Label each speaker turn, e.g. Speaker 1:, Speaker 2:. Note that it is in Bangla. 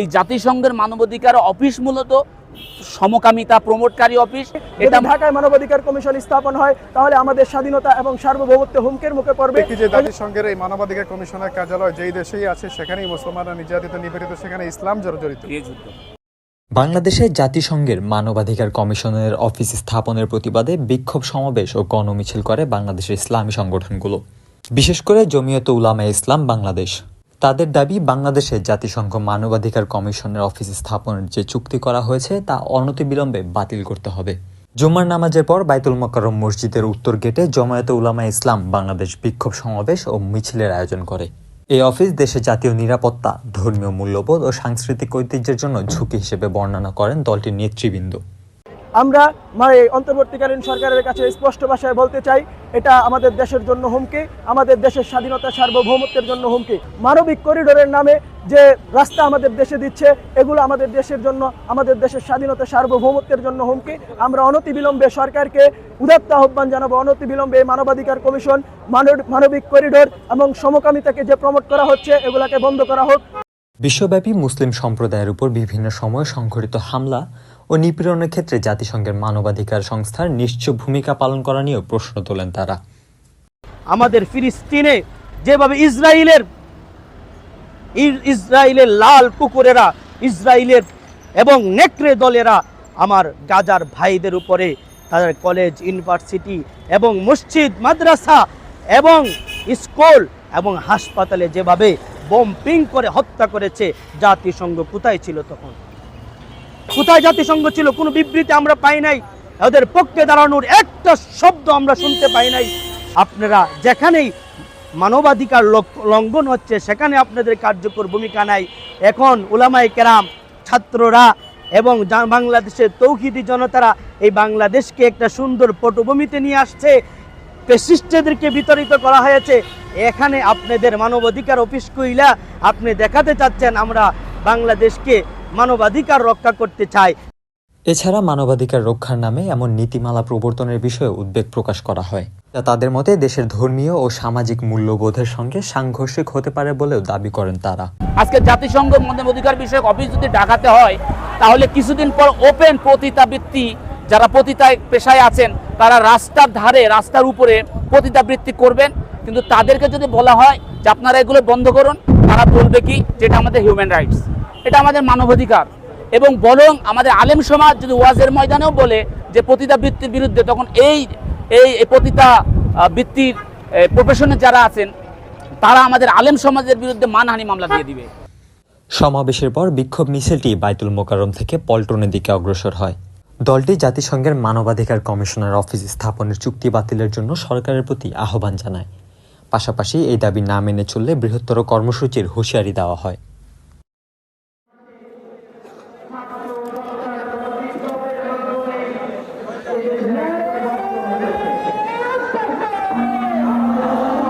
Speaker 1: এই জাতিসংঘের মানবাধিকার অফিস মূলত সমকামিতা প্রমোটকারী অফিস।
Speaker 2: এটা ঢাকায় মানবাধিকার কমিশন স্থাপন হয় তাহলে আমাদের স্বাধীনতা এবং সার্বভৌমত্ব হুমকির মুখে পড়বে।
Speaker 3: দেখি যে জাতিসংঘের এই মানবাধিকার কমিশনের কার্যালয় যেই দেশেই আছে সেখানেই মুসলমানরা নির্যাতিত নিপীড়িত সেখানে ইসলাম জড়িত।
Speaker 1: এই যুদ্ধ।
Speaker 4: বাংলাদেশে জাতিসংঘের মানবাধিকার কমিশনের অফিস স্থাপনের প্রতিবাদে বিক্ষোভ সমাবেশ ও গণমিছিল করে বাংলাদেশের ইসলামী সংগঠনগুলো। বিশেষ করে জমিয়ত উলামা ইসলাম বাংলাদেশ। তাদের দাবি, বাংলাদেশে জাতিসংঘ মানবাধিকার কমিশনের অফিস স্থাপনের যে চুক্তি করা হয়েছে, তা অনতিবিলম্বে বাতিল করতে হবে। জুম্মার নামাজের পর বাইতুল মোকাররম মসজিদের উত্তর গেটে জমায়েত উলামা ইসলাম বাংলাদেশ বিক্ষোভ সমাবেশ ও মিছিলের আয়োজন করে। এই অফিস দেশে জাতীয় নিরাপত্তা, ধর্মীয় মূল্যবোধ ও সাংস্কৃতিক ঐতিহ্যের জন্য ঝুঁকি হিসেবে বর্ণনা করেন দলটির নেতৃবৃন্দ।
Speaker 2: আমরা মানে অন্তর্বর্তীকালীন সরকারের কাছে স্পষ্ট ভাষায় বলতে চাই, এটা আমাদের দেশের জন্য হুমকি, আমাদের দেশের স্বাধীনতা সার্বভৌমত্বের জন্য হুমকি। মানবিক করিডোরের নামে যে রাস্তা আমাদের দেশে দিচ্ছে, এগুলো আমাদের দেশের জন্য, আমাদের দেশের স্বাধীনতা সার্বভৌমত্বের জন্য হুমকি। আমরা অনতিবিলম্বে সরকারকে উদাত্ত আহ্বান জানাব, অনতিবিলম্বে মানবাধিকার কমিশন, মানব- মানবিক করিডোর এবং সমকামিতাকে যে প্রমোট করা হচ্ছে, এগুলাকে বন্ধ করা হোক।
Speaker 4: বিশ্বব্যাপী মুসলিম সম্প্রদায়ের উপর বিভিন্ন সময়ে সংঘটিত হামলা ও নিপীড়নের ক্ষেত্রে জাতিসংঘের মানবাধিকার সংস্থার নিশ্চয় ভূমিকা পালন করা নিয়েও প্রশ্ন তোলেন তারা।
Speaker 5: আমাদের ফিলিস্তিনে যেভাবে ইসরায়েলের ইস- ইসরায়েলের লাল কুকুরেরা, ইসরায়েলের এবং নেকড়ে দলেরা আমার গাজার ভাইদের উপরে তাদের কলেজ, ইউনিভার্সিটি এবং মসজিদ, মাদ্রাসা এবং স্কুল এবং হাসপাতালে যেভাবে বোমপিং করে হত্যা করেছে জাতিসংঘ। কোথায় ছিল তখন? কোথায় জাতিসংঘ ছিল? কোনো বিবৃতি আমরা পাই নাই। ওদের পক্ষে দাঁড়ানোর একটা শব্দ আমরা শুনতে পাই নাই। আপনারা যেখানেই মানবাধিকার লঙ্ঘন হচ্ছে, সেখানে আপনাদের কার্যকর ভূমিকা নাই। এখন উলামাই কেরাম, ছাত্ররা এবং বাংলাদেশের তৌহিদি জনতারা এই বাংলাদেশকে একটা সুন্দর পটভূমিতে নিয়ে আসছে। পেশিস্টদেরকে বিতরিত করা হয়েছে। এখানে আপনাদের মানবাধিকার অফিস কইলা আপনি দেখাতে চাচ্ছেন আমরা বাংলাদেশকে মানবাধিকার রক্ষা করতে চাই।
Speaker 4: এছাড়া মানবাধিকার রক্ষার নামে এমন নীতিমালা প্রবর্তনের বিষয়ে উদ্বেগ প্রকাশ করা হয় যা তাদের মতে দেশের ধর্মীয় ও সামাজিক মূল্যবোধের সঙ্গে সাংঘর্ষিক হতে পারে বলেও দাবি করেন তারা।
Speaker 1: আজকে জাতিসংঘ মানবাধিকার বিষয়ক অফিস যদি ডাকাতে হয় তাহলে কিছুদিন পর ওপেন পতিতাবৃত্তি যারা পতিতায় পেশায় আছেন তারা রাস্তার ধারে, রাস্তার উপরে পতিতাবৃত্তি করবেন। কিন্তু তাদেরকে যদি বলা হয় যে আপনারা এগুলো বন্ধ করুন, তারা বলবে কি? যেটা আমাদের হিউম্যান রাইটস এটা আমাদের মানবাধিকার। এবং বরং আমাদের আলেম সমাজ যদি ওয়াজের ময়দানেও বলে যে পতিতাবৃত্তির বিরুদ্ধে, তখন এই এই পতিতা বৃত্তির প্রফেশনে যারা আছেন, তারা আমাদের আলেম সমাজের বিরুদ্ধে মানহানি মামলা দিয়ে দিবে।
Speaker 4: সমাবেশের পর বিক্ষোভ মিছিলটি বাইতুল মোকাররম থেকে পল্টনের দিকে অগ্রসর হয়। দলটি জাতিসংঘের মানবাধিকার কমিশনার অফিস স্থাপনের চুক্তি বাতিলের জন্য সরকারের প্রতি আহ্বান জানায়। পাশাপাশি এই দাবি না মেনে চললে বৃহত্তর কর্মসূচির হুঁশিয়ারি দেওয়া হয়।